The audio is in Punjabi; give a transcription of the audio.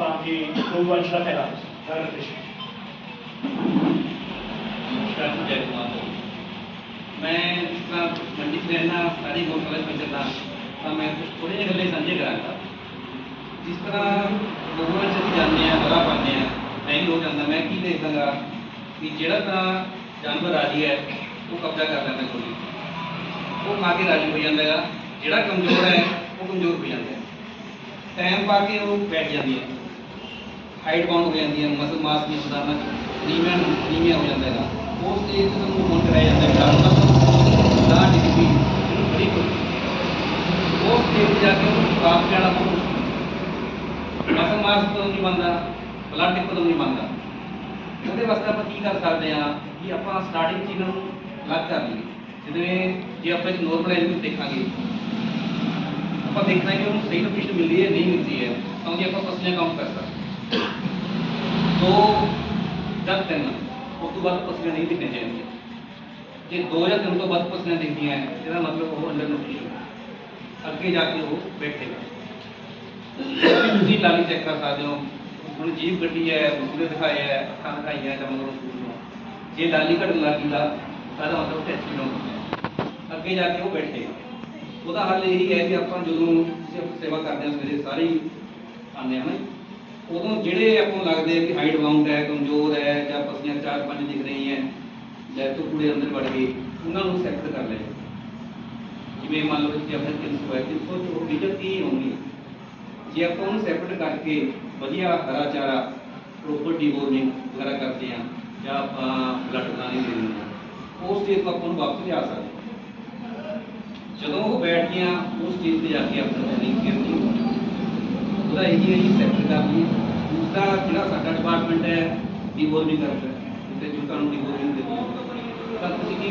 ਤਾਂ ਕਿ ਗਊਵੰਸ਼ ਦਾ ਫੈਲਾਅ ਕਰ ਕ੍ਰਿਸ਼ਨ ਨਮਸਕਾਰ ਜੀ, ਜੈ ਕੁਮਾਰ ਮੈਂ ਜਿਸ ਤਰ੍ਹਾਂ ਮੰਡੀ 'ਚ ਰਹਿਣਾ ਸਾਰੀ ਗੋਸ਼ਾਲਾ 'ਚ ਵਿਚਰਦਾ ਤਾਂ ਮੈਂ ਕੁਝ ਥੋੜ੍ਹੇ ਜਿਹੇ ਗੱਲੇ ਸਾਂਝੇ ਕਰਾਂਗਾ ਜਿਸ ਤਰ੍ਹਾਂ ਗਊਆਂ 'ਚ ਅਸੀਂ ਜਾਂਦੇ ਹਾਂ ਬੜਾ ਪਾਉਂਦੇ ਹਾਂ ਮੈਂ ਵੀ ਹੋ ਜਾਂਦਾ ਮੈਂ ਕੀ ਦੇਖਦਾਗਾ ਕਿ ਜਿਹੜਾ ਤਾਂ ਜਾਨਵਰ ਰਾਜੀ ਹੈ ਉਹ ਕਬਜ਼ਾ ਕਰ ਲੈਂਦਾ ਕੋਈ ਉਹ ਖਾ ਕੇ ਰਾਜੀ ਹੋ ਜਾਂਦਾ ਹੈਗਾ ਜਿਹੜਾ ਕਮਜ਼ੋਰ ਹੈ ਉਹ ਕਮਜ਼ੋਰ ਹੋ ਜਾਂਦਾ ਹੈ ਟਾਈਮ ਪਾ ਕੇ ਉਹ ਬੈਠ ਜਾਂਦੀ ਹੈ ਹਾਈਟ ਬਾਉਂਡ ਹੋ ਜਾਂਦੀ ਹੈ ਮਸਲ ਮਾਸ ਨਹੀਂ ਹੁੰਦਾ ਨੀਵੀਆਂ ਨੀਵੀਆਂ ਹੋ ਜਾਂਦਾ ਹੈਗਾ। ਉਸ ਸਟੇਜ ਤੇ ਤੁਹਾਨੂੰ ਫੋਨ ਕਰਾਇਆ ਜਾਂਦਾ ਹੈ ਜਾਨਵਰ ਦਾ ਡਿਗਰੀ ਇਹਨੂੰ ਬੜੀ ਉਸ ਤੇ ਜਾ ਕੇ ਉਹਨੂੰ ਕਾਫ ਜਾਣਾ ਬਹੁਤ ਮਸਲ ਮਾਸ ਤੋਂ ਨਹੀਂ ਬੰਦਾ ਬਲੱਡ ਟਿਪ ਤੋਂ ਨਹੀਂ ਬੰਦਾ ਉਹਦੇ ਵਾਸਤੇ ਆਪਾਂ ਕੀ ਕਰ ਸਕਦੇ ਹਾਂ ਕਿ ਆਪਾਂ ਸਟਾਰਟਿੰਗ ਚ ਨੂੰ ਲੱਗ ਕਰ ਲਈਏ। ਜਿਵੇਂ ਜੇ ਆਪਾਂ ਇੱਕ ਨੋਰਮਲ ਐਨੀਮਲ ਦੇਖਾਂਗੇ। ਆਪਾਂ ਦੇਖਣਾ ਕਿ ਉਹਨੂੰ ਸਹੀ ਲੋਕੇਸ਼ਨ ਮਿਲਦੀ ਹੈ ਨਹੀਂ ਮਿਲਦੀ ਹੈ। ਤਾਂ ਕਿ ਆਪਾਂ ਪਸਲੀਆਂ ਕਾਊਂਟ ਕਰ ਸਕਦੇ ਦੋ ਜਾਂ ਤਿੰਨ, ਉਸ ਤੋਂ ਬਾਅਦ ਪਸਲੀਆਂ ਨਹੀਂ ਦਿਖਣੀਆਂ ਚਾਹੀਦੀਆਂ ਜੇ ਦੋ ਜਾਂ ਤਿੰਨ ਤੋਂ ਵੱਧ ਪਸਲੀਆਂ ਦਿਖਦੀਆਂ ਹੈ, ਇਹਦਾ ਮਤਲਬ ਉਹ ਅੰਡਰ ਨਿਊਟ੍ਰੀਸ਼ਨ ਹੈ। ਅੱਗੇ ਜਾ ਕੇ ਉਹ ਬੈਠੇਗਾ। ਤੁਸੀਂ ਲਾਲੀ ਚੈੱਕ ਕਰ ਸਕਦੇ ਹੋ, ਹੁਣ ਜੀਭ ਗੱਡੀ ਹੈ, ਉਸਨੇ ਦਿਖਾਇਆ ਹੈ, ਅੱਖਾਂ ਦਿਖਾਈਆਂ ਜਾਂ ਮਗਰੋਂ ਸੂਰ ਜੇ ਲਾਲੀ ਘਟਣ ਲੱਗੀ ਦਾ ਤਾਂ ਇਹਦਾ ਮਤਲਬ ਟੈਸਟ ਨੂੰ ਅੱਗੇ ਜਾ ਕੇ ਉਹ ਬੈਠੇਗਾ ਉਹਦਾ ਹੱਲ ਇਹੀ ਹੈ ਕਿ ਆਪਾਂ ਜਦੋਂ ਸੇਵਾ ਕਰਦੇ ਹਾਂ, ਸਵੇਰੇ ਸਾਰੇ ਆਉਂਦੇ ਹਾਂ ਨਾ ਉਦੋਂ ਜਿਹੜੇ ਆਪਾਂ ਨੂੰ ਲੱਗਦੇ ਆ ਕਿ ਹਾਈਟ ਬਾਉਂਡ ਹੈ, ਕਮਜ਼ੋਰ ਹੈ ਜਾਂ ਪਸਲੀਆਂ ਚਾਰ ਪੰਜ ਦਿਖ ਰਹੀਆਂ ਹੈ, ਜਾਂ ਤੋਂ ਕੂੜੇ ਅੰਦਰ ਵੜ ਗਏ ਉਹਨਾਂ ਨੂੰ ਸੈਕਟ ਕਰ ਲਿਆ। ਜਿਵੇਂ ਮੰਨ ਲਓ ਕਿ ਆਪਣੇ 300 ਹੈ 300 ਚ ਮੀਟਰ 30 ਹੋਣਗੇ ਜੇ ਆਪਾਂ ਉਹਨੂੰ ਸੈਪਰੇਟ ਕਰਕੇ ਵਧੀਆ ਹਰਾ ਚਾਰਾ ਪ੍ਰੋਪਰ ਡੀਵੋਰਮਿੰਗ ਵਗੈਰਾ ਕਰਦੇ ਹਾਂ, ਜਾਂ ਆਪਾਂ ਬਲੱਡ ਬਣਾਉਣੇ ਦੇ ਦਿੰਦੇ ਉਸ ਸਟੇਜ ਤੋਂ ਆਪਾਂ ਨੂੰ ਵਾਪਸ ਲਿਆ ਸਕਦੇ ਹਾਂ। ਜਦੋਂ ਉਹ ਬੈਠ ਗਿਆ ਉਸ ਸਟੇਜ ਤੇ ਜਾ ਕੇ ਆਪਣਾ ਟ੍ਰੇਨਿੰਗ ਕਰਨੀ। ਉਹਦਾ ਇਹ ਹੀ ਹੈ ਜੀ ਸੈਪਰੇਟ ਦੂਸਰਾ ਜਿਹੜਾ ਸਾਡਾ ਡਿਪਾਰਟਮੈਂਟ ਹੈ ਡੀਵੋਰਮਿੰਗ ਕਰਦਾ ਹੈ ਤੇ ਜੋ ਤੁਹਾਨੂੰ ਡੀਵੋਰਮਿੰਗ ਦੇ ਤਾਂ ਤੁਸੀਂ